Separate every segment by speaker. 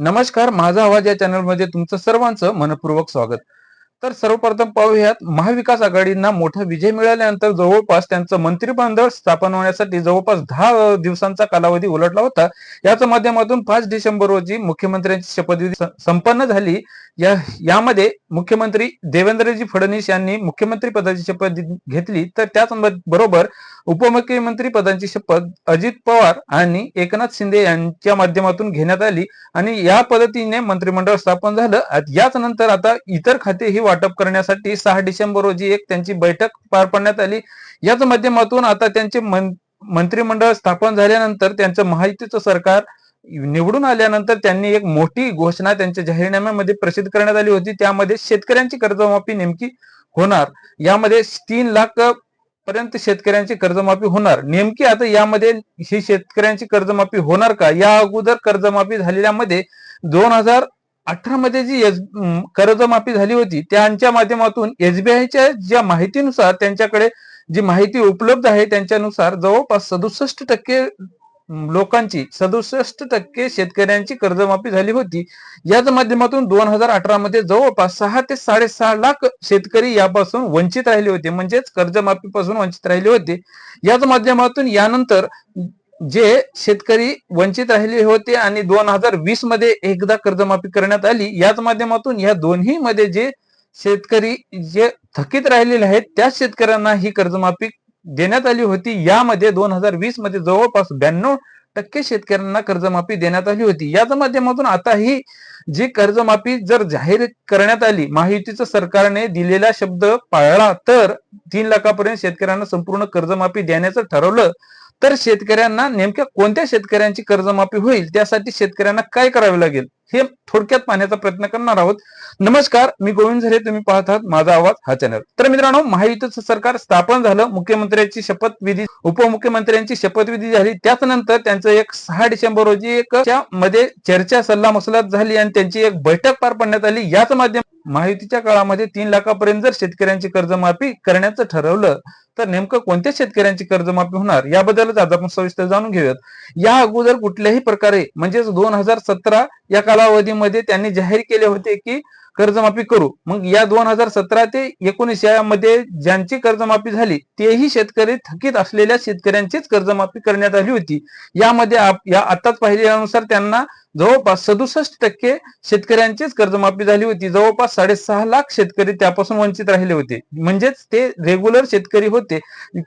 Speaker 1: नमस्कार माझा आवाज या चॅनलमध्ये तुमचं सर्वांचं मनपूर्वक स्वागत. तर सर्वप्रथम पाहूयात महाविकास आघाडींना मोठा विजय मिळाल्यानंतर जवळपास त्यांचं मंत्रिमंडळ स्थापन होण्यासाठी जवळपास दहा दिवसांचा कालावधी उलटला होता. याच्या माध्यमातून पाच डिसेंबर रोजी मुख्यमंत्र्यांची शपथविधी संपन्न झाली. या यामध्ये मुख्यमंत्री देवेंद्रजी फडणवीस यांनी मुख्यमंत्री पदाची शपथ घेतली. तर त्याच बरोबर उपमुख्यमंत्री पदाची शपथ अजित पवार आणि एकनाथ शिंदे यांच्या माध्यमातून घेण्यात आली. आणि या पद्धतीने मंत्रिमंडळ स्थापन झालं. याच नंतर आता इतर खातेही वाटप करण्यासाठी सहा डिसेंबर रोजी एक त्यांची बैठक पार पाडण्यात आली. याच माध्यमातून आता त्यांचे मंत्रिमंडळ स्थापन झाल्यानंतर त्यांचं माहितीचं सरकार निवडून आल्यानंतर त्यांनी एक मोठी घोषणा त्यांच्या जाहीरनाम्यामध्ये प्रसिद्ध करण्यात आली होती. त्यामध्ये शेतकऱ्यांची कर्जमाफी नेमकी होणार. यामध्ये तीन लाख पर्यंत शेतकऱ्यांची कर्जमाफी होणार. नेमकी आता यामध्ये ही शेतकऱ्यांची कर्जमाफी होणार का? या अगोदर कर्जमाफी झालेल्यामध्ये दोन हजार अठरा मध्ये जी एस- कर्जमाफी झाली होती त्यांच्या माध्यमातून एसबीआयच्या ज्या माहितीनुसार त्यांच्याकडे जी माहिती उपलब्ध आहे त्यांच्यानुसार जवळपास सदुसष्ट टक्के लोकांची सदुसष्ट टक्के शेतकऱ्यांची कर्जमाफी झाली होती. याच माध्यमातून दोन हजार अठरा मध्ये जवळपास सहा ते साडेसहा लाख शेतकरी यापासून वंचित राहिले होते म्हणजेच कर्जमाफीपासून वंचित राहिले होते. याच माध्यमातून यानंतर जे शेतकरी वंचित राहिले होते आणि दोन हजार वीसमध्ये एकदा कर्जमाफी करण्यात आली याच माध्यमातून या दोन्ही मध्ये जे शेतकरी जे थकीत राहिलेले आहेत त्या शेतकऱ्यांना ही कर्जमाफी देण्यात आली होती. यामध्ये दोन हजार वीसमध्ये जवळपास ब्याण्णव टक्के शेतकऱ्यांना कर्जमाफी देण्यात आली होती. याच माध्यमातून आता ही जी कर्जमाफी जर जाहीर करण्यात आली महायुतीचं सरकारने दिलेला शब्द पाळला तर तीन लाखापर्यंत शेतकऱ्यांना संपूर्ण कर्जमाफी देण्याचं ठरवलं. तर शेतकऱ्यांना नेमक्या कोणत्या शेतकऱ्यांची कर्जमाफी होईल त्यासाठी शेतकऱ्यांना काय करावे लागेल हे थोडक्यात पाहण्याचा प्रयत्न करणार आहोत. नमस्कार मी गोविंद झरे तुम्ही पाहत आहात माझा आवाज हा चॅनल. तर मित्रांनो महायुतीचं सरकार स्थापन झालं मुख्यमंत्र्यांची शपथविधी उपमुख्यमंत्र्यांची शपथविधी झाली त्याच नंतर त्यांचं एक सहा डिसेंबर रोजी एक मध्ये चर्चा सल्ला मसलत झाली आणि त्यांची एक बैठक पार पाडण्यात आली. याच माध्यम महायुतीच्या काळामध्ये तीन लाखापर्यंत जर शेतकऱ्यांची कर्जमाफी करण्याचं ठरवलं तर नेमकं कोणत्या शेतकऱ्यांची कर्जमाफी होणार? याबद्दलच आज आपण सविस्तर जाणून घेऊयात. या अगोदर कुठल्याही प्रकारे म्हणजेच दोन हजार सतरा या कालावधीमध्ये त्यांनी जाहीर केले होते की कर्जमाफी करू. मग या दोन हजार सतरा ते एकोणीस यामध्ये ज्यांची कर्जमाफी झाली तेही शेतकरी थकीत असलेल्या शेतकऱ्यांचीच कर्जमाफी करण्यात आली होती. यामध्ये या आताच पाहिल्यानुसार त्यांना जवळपास सदुसष्ट टक्के शेतकऱ्यांचीच कर्जमाफी झाली होती. जवळपास साडेसहा लाख शेतकरी त्यापासून वंचित राहिले होते. म्हणजेच ते रेग्युलर शेतकरी होते.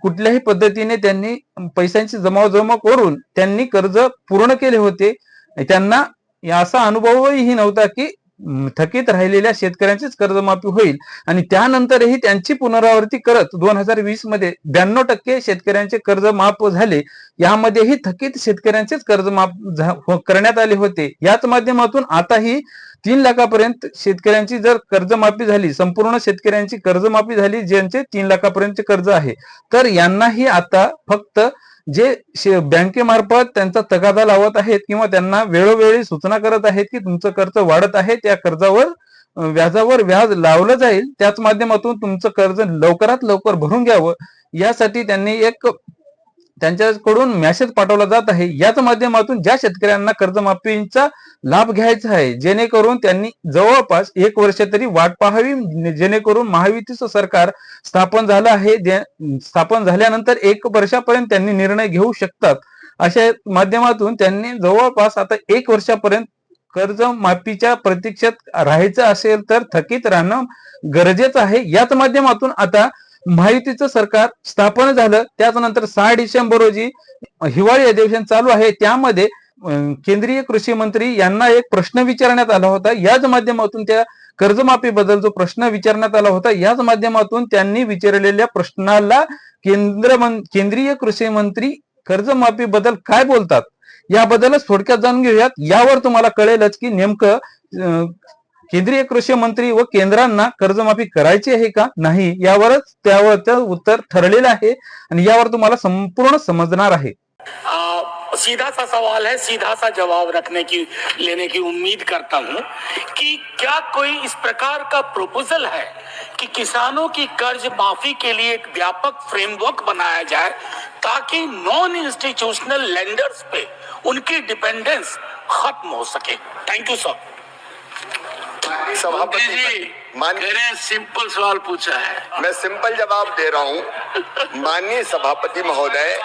Speaker 1: कुठल्याही पद्धतीने त्यांनी पैशांची जमावजमा करून त्यांनी कर्ज पूर्ण केले होते. त्यांना असा अनुभवही नव्हता की थकीत राहिलेल्या शेतकऱ्यांचीच कर्जमाफी होईल. आणि त्यानंतरही त्यांची पुनरावृत्ती करत दोन हजार वीसमध्ये ब्याण्णव टक्के शेतकऱ्यांचे कर्ज माफ झाले. यामध्येही थकीत शेतकऱ्यांचेच कर्ज माफ हो-, करण्यात आले होते. याच माध्यमातून आताही तीन लाखापर्यंत शेतकऱ्यांची जर कर्जमाफी झाली संपूर्ण शेतकऱ्यांची कर्जमाफी झाली ज्यांचे तीन लाखापर्यंतचे कर्ज आहे तर यांनाही आता फक्त जे बँकेमार्फत त्यांचा तगादा लावत आहेत किंवा त्यांना वेळोवेळी सूचना करत आहेत की तुमचं कर्ज वाढत आहे त्या कर्जावर व्याजावर व्याज लावलं जाईल त्याच माध्यमातून तुमचं कर्ज लवकरात लवकर भरून घ्यावं. यासाठी त्यांनी एक त्यांच्याकडून मेसेज पाठवला जात आहे. याच माध्यमातून ज्या शेतकऱ्यांना कर्जमाफीचा लाभ घ्यायचा आहे जेणेकरून त्यांनी जवळपास एक वर्ष तरी वाट पाहावी जेणेकरून महायुतीचं सरकार स्थापन झालं आहे स्थापन झाल्यानंतर एक वर्षापर्यंत त्यांनी निर्णय घेऊ शकतात. अशा माध्यमातून त्यांनी जवळपास आता एक वर्षापर्यंत कर्ज माफीच्या प्रतीक्षेत राहायचं असेल तर थकीत राहणं गरजेचं आहे. याच माध्यमातून आता महायुतीचं सरकार स्थापन झालं त्याच्यानंतर सहा डिसेंबर रोजी हिवाळी अधिवेशन चालू आहे. त्यामध्ये केंद्रीय कृषी मंत्री यांना एक प्रश्न विचारण्यात आला होता. याच माध्यमातून त्या कर्जमाफी बद्दल जो प्रश्न विचारण्यात आला होता याच माध्यमातून त्यांनी विचारलेल्या प्रश्नाला केंद्र केंद्रीय कृषी मंत्री कर्जमाफी बद्दल काय बोलतात? याबद्दलच थोडक्यात जाणून घेऊयात. यावर तुम्हाला कळेलच की नेमकं केंद्रीय कृषी मंत्री व केंद्रांना कर्जमाफी करायची आहे का? नाही. यावरच त्यावरचं उत्तर ठरलेलं आहे आणि यावर संपूर्ण समजणार आहे.
Speaker 2: सीधा सा सवाल है. सीधा सा जवाब रखने की, लेने की उम्मीद करता हूँ कि क्या कोई इस प्रकार का प्रपोजल है कि किसानों की कर्ज माफ़ी के लिए एक व्यापक फ्रेमवर्क बनाया जाए ताकि नॉन इंस्टीट्यूशनल लेंडर्स पे उनकी डिपेंडेंस खत्म हो सके? थैंक यू सर
Speaker 3: सभापति
Speaker 4: जी
Speaker 3: मान
Speaker 4: सिंपल सवाल पूछा है।
Speaker 3: मैं सिंपल जवाब दे रहा हूँ। माननीय सभापति महोदय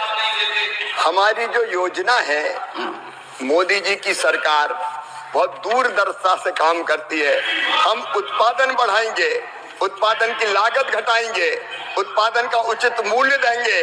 Speaker 3: हमारी जो योजना है मोदी जी की सरकार बहुत दूरदर्शिता से काम करती है। हम उत्पादन बढ़ाएँगे उत्पादन की लागत घटाएँगे उत्पादन का उचित मूल्य देंगे।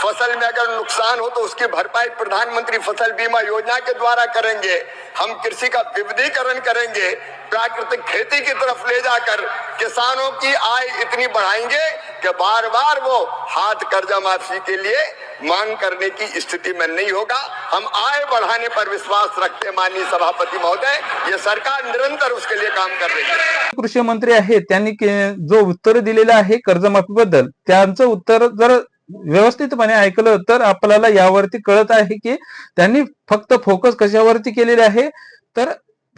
Speaker 3: फसल में अगर नुकसान हो तो उसकी भरपाई प्रधानमंत्री फसल बीमा योजना के द्वारा करेंगे। हम कृषी का विविधीकरण करेंगे। प्राकृतिक खेती की तरफ ले जाकर किसानों की आय इतनी बढ़ाएंगे कि बार बार वो हाथ कर्जा माफी के लिए मांग करने की स्थिति में नहीं होगा। हम आय बढ़ाने पर विश्वास रखते माननीय सभापति महोदय। ये सरकार निरंतर उसके लिए काम कर रही है।
Speaker 1: कृषी मंत्री आहेत त्यांनी के- जो उत्तर दिलेलं आहे कर्जमाफी बद्दल त्यांचं उत्तर जर व्यवस्थितपणे ऐकलं तर आपल्याला यावरती कळत आहे की त्यांनी फक्त फोकस कशावरती केलेले आहे? तर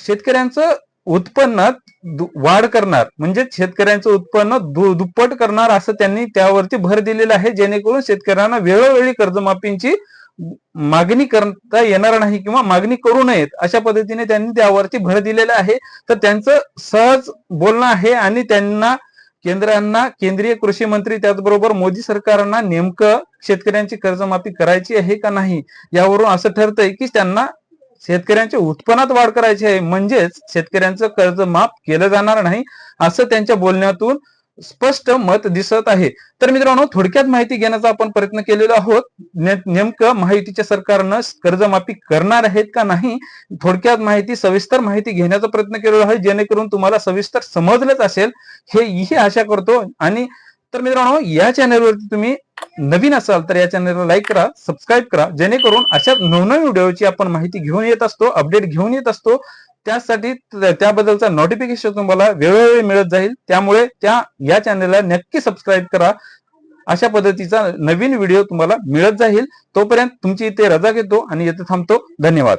Speaker 1: शेतकऱ्यांचं उत्पन्नात दु- वाढ करणार. म्हणजे शेतकऱ्यांचं उत्पन्न दु- दुप्पट करणार असं त्यांनी त्यावरती भर दिलेला आहे. जेणेकरून शेतकऱ्यांना वेळोवेळी कर्जमाफींची मागणी करता येणार नाही किंवा मागणी करू नयेत अशा पद्धतीने त्यांनी त्यावरती भर दिलेला आहे. तर त्यांचं सहज बोलणं आहे आणि त्यांना केंद्रांना केंद्रीय कृषी मंत्री त्याचबरोबर मोदी सरकारना नेमकं शेतकऱ्यांची कर्जमाफी करायची आहे का नाही यावरून असं ठरतंय की त्यांना शेतकऱ्यांच्या उत्पन्नात वाढ करायची आहे. म्हणजेच शेतकऱ्यांचं कर्ज माफ केलं जाणार नाही असं त्यांच्या बोलण्यातून स्पष्ट मत दिसत आहे. तर मित्रांनो थोडक्यात माहिती घेण्याचा आपण प्रयत्न केलेलो आहोत. नेमकं माहितीच्या सरकारनं कर्जमाफी करणार आहेत का नाही थोडक्यात माहिती सविस्तर माहिती घेण्याचा प्रयत्न केलेला आहे जेणेकरून तुम्हाला सविस्तर समजलंच असेल. हे ही आशा करतो. आणि तर मित्रांनो या चॅनलवरती तुम्ही नवीन असाल तर या चॅनलला लाईक करा सबस्क्राईब करा. जेणेकरून अशा नवनवीन व्हिडिओची आपण माहिती घेऊन येत असतो अपडेट घेऊन येत असतो. त्यासाठी त्याबद्दलचा नोटिफिकेशन तुम्हाला वेळोवेळी मिळत जाईल. त्यामुळे त्या या चॅनलला नक्की सबस्क्राईब करा. अशा पद्धतीचा नवीन व्हिडिओ तुम्हाला मिळत जाईल. तोपर्यंत तुमची इथे रजा घेतो आणि इथे थांबतो. धन्यवाद.